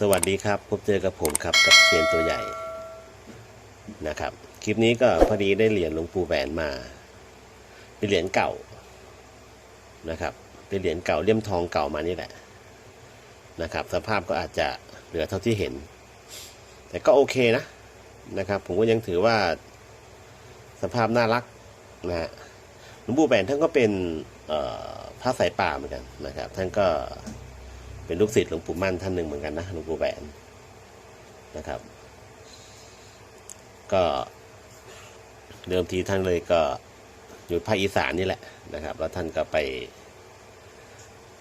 สวัสดีครับ พบเจอกับผมครับกับเซียนตัวใหญ่นะครับ คลิปนี้ก็พอดีได้เหรียญหลวงปู่แหวนมา เป็นเหรียญเก่านะครับ เป็นเหรียญเก่าเลี่ยมทองเก่ามานี่แหละนะครับ สภาพก็อาจจะเหลือเท่าที่เห็น แต่ก็โอเคนะนะครับ ผมก็ยังถือว่าสภาพน่ารักนะฮะหลวงปู่แหวนท่านก็เป็นพระสายป่าเหมือนกันนะครับ ท่านก็ เป็นลูกศิษย์หลวงปู่มั่นท่านหนึ่งเหมือนกันนะหลวงปู่แหวนนะครับ ก็เดิมทีท่านเลยก็อยู่ภาคอีสานนี่แหละนะครับ แล้วท่านก็ไป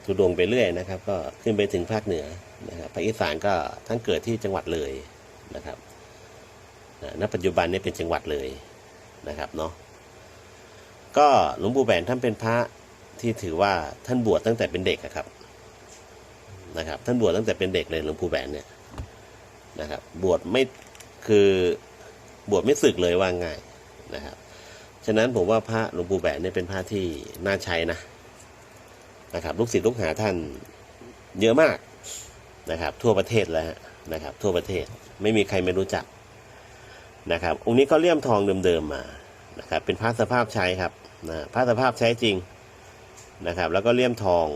ทุดงไปเรื่อยนะครับ ก็ขึ้นไปถึงภาคเหนือนะครับภาคอีสานก็ท่านเกิดที่จังหวัดเลยนะครับนะณปัจจุบันนี้เป็นจังหวัดเลยนะครับเนาะก็หลวงปู่แหวนท่านเป็นพระที่ถือว่าท่านบวชตั้งแต่เป็นเด็กครับ นะครับ ท่านบวชตั้งแต่เป็นเด็กเลยหลวงปู่แหวนเนี่ยนะครับ บวชไม่คือบวชไม่สึกเลยว่าง่ายนะครับ ฉะนั้นผมว่าพระหลวงปู่แหวนเนี่ยเป็นพระที่น่าใช้นะนะครับ ลูกศิษย์ลูกหาท่านเยอะมากนะครับ ทั่วประเทศแล้วนะครับ ทั่วประเทศไม่มีใครไม่รู้จักนะครับองค์นี้ก็เลี่ยมทองเดิมๆมานะครับ เป็นพระสภาพใช้ครับนะพระสภาพใช้จริงนะครับ แล้วก็เลี่ยมทอง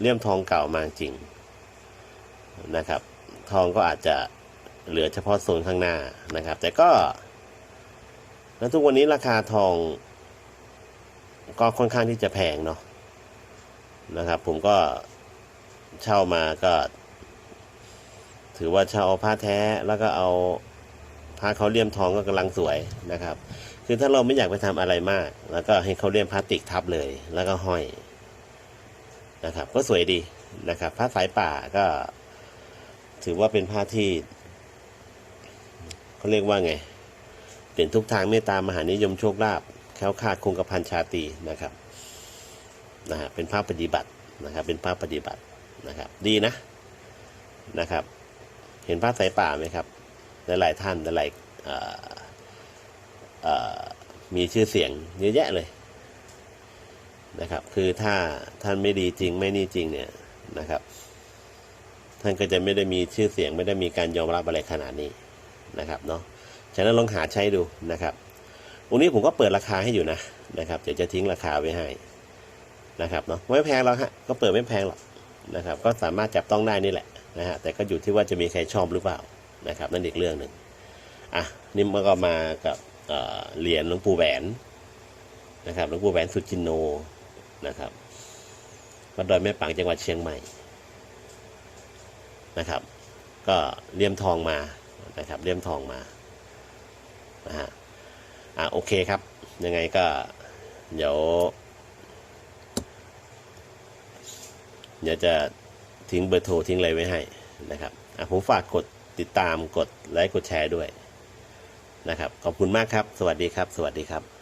เลี่ยมทองเก่ามาจริง นะครับ ทองก็อาจจะเหลือเฉพาะโซนข้างหน้านะครับ แต่ก็แล้วทุกวันนี้ราคาทอง ก็ค่อนข้างที่จะแพงเนาะนะครับ ผมก็เช่ามาก็ ถือว่าเช่าเอาผ้าแท้แล้วก็เอาผ้าเขาเลี่ยมทองก็กำลังสวยนะครับ คือถ้าเราไม่อยากไปทำอะไรมาก แล้วก็ให้เขาเลี่ยมพลาสติกทับเลย แล้วก็ห้อยนะครับ ก็สวยดีนะครับผ้าสายป่าก็ ถือว่าเป็นผ้าที่เขาเรียกว่าไงเปลี่ยนทุกทางเมตตามหานิยมโชคลาภแค้วคาดคงกระพันชาตรีนะครับนะฮะเป็นภาพปฏิบัตินะครับ เป็นภาพปฏิบัตินะครับ ดีนะนะครับ เห็นภาพสายป่าไหมครับหลายๆท่านหลายๆมีชื่อเสียงเยอะแยะเลยนะครับ คือถ้าท่านไม่ดีจริงไม่นี่จริงเนี่ยนะครับ ท่านก็จะไม่ได้มีชื่อเสียงไม่ได้มีการยอมรับอะไรขนาดนี้นะครับเนาะฉะนั้นลองหาใช้ดูนะครับวันนี้ผมก็เปิดราคาให้อยู่นะนะครับเดี๋ยวจะทิ้งราคาไว้ให้นะครับเนาะไม่แพงหรอกฮะก็เปิดไม่แพงหรอกนะครับ ก็สามารถจับต้องได้นี่แหละนะฮะแต่ก็อยู่ที่ว่าจะมีใครชอบหรือเปล่านะครับ นั่นอีกเรื่องหนึ่งอะนี่มันก็มากับเหรียญหลวงปู่แหวนนะครับหลวงปู่แหวนสุจินโนนะครับวัดดอยแม่ปังจังหวัดเชียงใหม่ นะครับ ก็เลี่ยมทองมานะครับเลี่ยมทองมานะฮะอะโอเคครับ ยังไงก็เดี๋ยวเดี๋ยวจะทิ้งเบอร์โทรทิ้งอะไรไว้ให้นะครับอะผมฝากกดติดตามกดไลค์กดแชร์ด้วยนะครับ ขอบคุณมากครับ สวัสดีครับ สวัสดีครับ